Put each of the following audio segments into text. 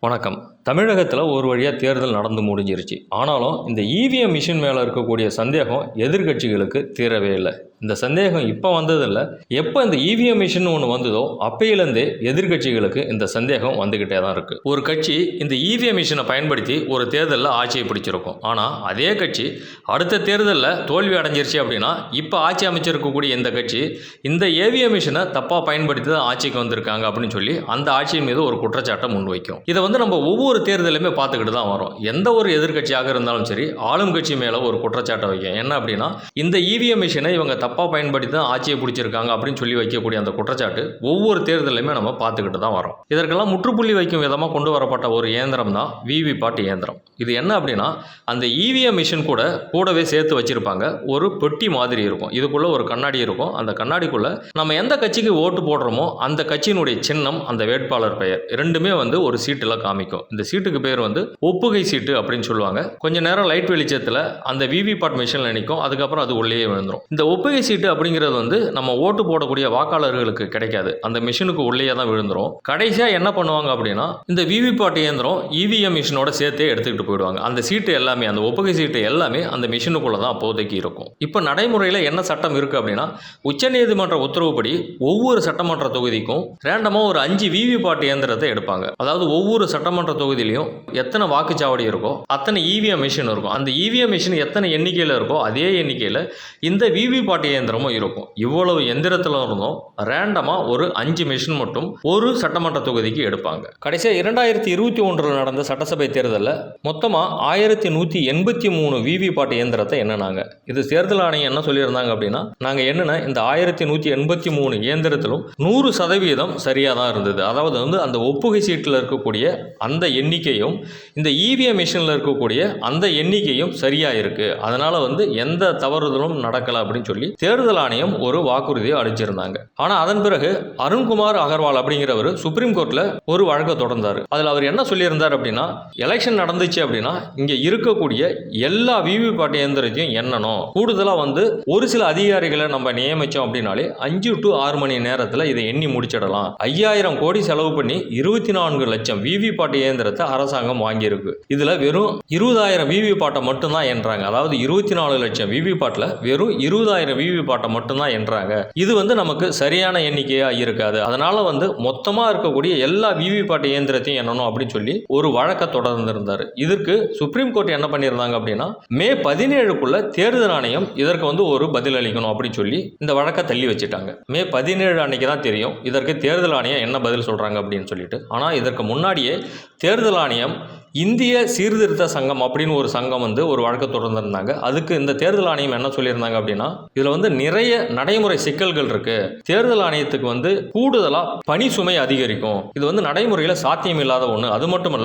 வணக்கம். தமிழகத்தில் ஒரு வழியாக தேர்தல் நடந்து முடிஞ்சிருச்சு. ஆனாலும் இந்த இவிஎம் மிஷின் மேலே இருக்கக்கூடிய சந்தேகம் எதிர்க்கட்சிகளுக்கு தீரவே இல்லை. இந்த சந்தேகம் இப்போ வந்ததில்லை. எப்போ இந்த இவிஎம் மிஷின் ஒன்று வந்ததோ அப்பையிலேருந்தே எதிர்க்கட்சிகளுக்கு இந்த சந்தேகம் வந்துக்கிட்டே தான் இருக்குது ஒரு கட்சி இந்த இவிஎம் மிஷினை பயன்படுத்தி ஒரு தேர்தலில் ஆட்சியை பிடிச்சிருக்கும். ஆனால் அதே கட்சி அடுத்த தேர்தலில் தோல்வி அடைஞ்சிருச்சு அப்படின்னா இப்போ ஆட்சி அமைச்சிருக்கக்கூடிய இந்த கட்சி இந்த ஏவிஎம் மிஷினை தப்பாக பயன்படுத்தி தான் ஆட்சிக்கு வந்திருக்காங்க அப்படின்னு சொல்லி அந்த ஆட்சியின் மீது ஒரு குற்றச்சாட்டை முன்வைக்கும். இதை வந்து நம்ம ஒவ்வொரு தேர்தலுமே பார்த்துக்கிட்டு தான் வரோம். எந்த ஒரு எதிர்க்கட்சியாக இருந்தாலும் சரி ஆளும் கட்சி மேலே ஒரு குற்றச்சாட்டை வைக்கும். என்ன அப்படின்னா இந்த இவிஎம் மிஷினை இவங்க தப்பாக பயன்படுத்தி தான் ஆட்சியை பிடிச்சிருக்காங்க அப்படின்னு சொல்லி வைக்கக்கூடிய அந்த குற்றச்சாட்டு ஒவ்வொரு தேர்தலையுமே நம்ம பார்த்துக்கிட்டு தான் வரோம். இதற்கெல்லாம் முற்றுப்புள்ளி வைக்கும் விதமாக கொண்டு வரப்பட்ட ஒரு இயந்திரம் தான் விவிபாட் இயந்திரம். இது என்ன அப்படின்னா அந்த இவிஎம் மிஷின் கூட கூடவே சேர்த்து வச்சிருப்பாங்க. ஒரு பெட்டி மாதிரி இருக்கும். இதுக்குள்ளே ஒரு கண்ணாடி இருக்கும். அந்த கண்ணாடிக்குள்ளே நம்ம எந்த கட்சிக்கு ஓட்டு போடுறோமோ அந்த கட்சியினுடைய சின்னம் அந்த வேட்பாளர் பெயர் ரெண்டுமே வந்து ஒரு சீட்டில் காமிக்கும். இந்த சீட்டுக்கு பேர் வந்து ஒப்புகை சீட்டு அப்படின்னு சொல்லுவாங்க. கொஞ்ச நேரம் லைட் வெளிச்சத்தில் அந்த விவிபாட் மிஷினில் நிற்கும் அதுக்கப்புறம் அது உள்ளேயே விழுந்துடும் இந்த ஒப்புகை சீட்டு அப்படிங்கிறது வந்து நம்ம ஓட்டு போடக்கூடிய வாக்காளர்களுக்கு கிடைக்காது. அந்த மிஷினுக்கு உள்ளேயே தான் விழுந்துரும். கடைசியாக என்ன பண்ணுவாங்க அப்படின்னா இந்த விவிபாட் இயந்திரம் இவிஎம் மிஷினோட சேர்த்தே எடுத்துக்கிட்டு போயிடுவாங்க. அந்த சீட்டு எல்லாமே அந்த ஒப்புகை சீட்டு எல்லாமே அந்த மிஷினுக்குள்ள தான் அப்போதைக்கு இருக்கும். இப்போ நடைமுறையில் என்ன சட்டம் இருக்குது அப்படின்னா உச்சநீதிமன்ற உத்தரவுப்படி ஒவ்வொரு சட்டமன்ற தொகுதிக்கும் ரேண்டமாக ஒரு அஞ்சு விவிபாட் இயந்திரத்தை எடுப்பாங்க. அதாவது ஒவ்வொரு சட்டமன்ற தொகுதியிலையும் எத்தனை வாக்குச்சாவடி இருக்கோ அத்தனை இவிஎம் மிஷின் இருக்கும். அந்த இவிஎம் மிஷின் எத்தனை எண்ணிக்கையில் இருக்கோ அதே எண்ணிக்கையில் இந்த விவிபாட் இயந்திரமும் இருக்கும். இவ்வளவு எந்திரத்தில் இருந்தும் ரேண்டமாக ஒரு அஞ்சு மிஷின் மட்டும் ஒரு சட்டமன்ற தொகுதிக்கு எடுப்பாங்க. கடைசியாக இரண்டாயிரத்தி இருபத்தி ஒன்றில் நடந்த சட்டசபை தேர்தலில் மொத்தமாக ஆயிரத்தி நூற்றி எண்பத்தி மூணு விவிபாட் இயந்திரத்தை என்னன்னாங்க இது தேர்தல் ஆணையம் என்ன சொல்லியிருந்தாங்க அப்படின்னா நாங்கள் என்னென்ன இந்த ஆயிரத்தி நூற்றி எண்பத்தி மூணு இயந்திரத்திலும் நூறு சதவீதம் சரியாக தான் இருந்தது. அதாவது வந்து அந்த ஒப்புகை சீட்டில் இருக்கக்கூடிய அந்த எண்ணிக்கையும் இந்த இவிஎம் மிஷினில் இருக்கக்கூடிய அந்த எண்ணிக்கையும் சரியாக இருக்குது அதனால் வந்து எந்த தவறுதலும் நடக்கலை அப்படின்னு சொல்லி தேர்தல் ஆணையம் ஒரு வாக்குறுதியை அளிச்சிருந்தாங்க. ஆனால் அதன் பிறகு அருண்குமார் அகர்வால் அப்படிங்கிறவர் சுப்ரீம் கோர்ட்டில் ஒரு வழக்கை தொடர்ந்தார். அதில் அவர் என்ன சொல்லியிருந்தார் அப்படின்னா எலெக்ஷன் நடந்துச்சு அப்படின்னா இங்கே இருக்கக்கூடிய எல்லா விவிபாட் இயந்திரத்தையும் எண்ணணும். கூடுதலாக வந்து ஒரு சில அதிகாரிகளை நம்ம நியமித்தோம் அப்படின்னாலே அஞ்சு டு ஆறு மணி நேரத்தில் இதை எண்ணி முடிச்சிடலாம். ஐயாயிரம் கோடி செலவு பண்ணி இருபத்தி நான்கு லட்சம் விவிபாட் இயந்திரத்தை அரசாங்கம் வாங்கியிருக்கு. இதில் வெறும் இருபதாயிரம் விவிபாட்டை மட்டும்தான் எண்றாங்க அதாவது இருபத்தி நாலு லட்சம் விவிபாட்டில் வெறும் இருபதாயிரம் விவிபாட்டை மட்டும்தான் எண்றாங்க இது வந்து நமக்கு சரியான எண்ணிக்கையாக இருக்காது. அதனால வந்து மொத்தமாக இருக்கக்கூடிய எல்லா விவி பாட்டு இயந்திரத்தையும் எண்ணணும் அப்படின்னு சொல்லி ஒரு வழக்கை தொடர்ந்திருந்தார். இதற்கு சுப்ரீம் கோர்ட் என்ன பண்ணியிருந்தாங்க அப்படின்னா மே பதினேழுக்குள்ள தேர்தல் ஆணையம் இதற்கு வந்து ஒரு பதில் அளிக்கணும் அப்படின்னு சொல்லி இந்த வழக்கை தள்ளி வச்சுட்டாங்க. மே பதினேழு அன்னைக்கு தான் தெரியும் இதற்கு தேர்தல் ஆணையம் என்ன பதில் சொல்கிறாங்க அப்படின்னு சொல்லிட்டு. ஆனால் இதற்கு முன்னாடியே தேர்தல் ஆணையம் இந்திய சீர்திருத்த சங்கம் அப்படின்னு ஒரு சங்கம் வந்து ஒரு வழக்கு தொடர்ந்துருந்தாங்க. அதுக்கு இந்த தேர்தல் ஆணையம் என்ன சொல்லியிருந்தாங்க அப்படின்னா இதில் வந்து நிறைய நடைமுறை சிக்கல்கள் இருக்கு. தேர்தல் ஆணையத்துக்கு வந்து கூடுதலாக பணி சுமை அதிகரிக்கும். இது வந்து நடைமுறையில் சாத்தியம் இல்லாத ஒன்று அது மட்டும்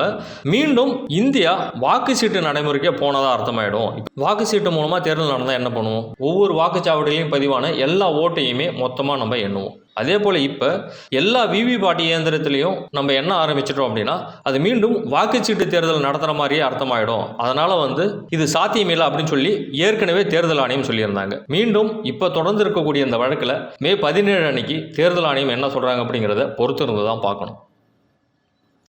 மீண்டும் இந்தியா வாக்கு சீட்டு நடைமுறைக்கே போனதா அர்த்தமாயிடும். வாக்கு சீட்டு மூலமாக தேர்தல் நடந்தால் என்ன பண்ணுவோம்? ஒவ்வொரு வாக்குச்சாவடியிலையும் பதிவான எல்லா ஓட்டையுமே மொத்தமாக நம்ம எண்ணுவோம். அதே போல் இப்போ எல்லா விவிபாட் இயந்திரத்திலையும் நம்ம என்ன ஆரம்பிச்சிட்டோம் அப்படின்னா அது மீண்டும் வாக்குச்சீட்டு தேர்தல் நடத்துகிற மாதிரியே அர்த்தமாயிடும். அதனால் வந்து இது சாத்தியமில்லை அப்படின்னு சொல்லி ஏற்கனவே தேர்தல் ஆணையம் சொல்லியிருந்தாங்க. மீண்டும் இப்போ தொடர்ந்து இருக்கக்கூடிய இந்த வழக்கில் மே பதினேழு அன்னைக்கு தேர்தல் ஆணையம் என்ன சொல்கிறாங்க அப்படிங்கிறத பொறுத்திருந்து தான் பார்க்கணும்.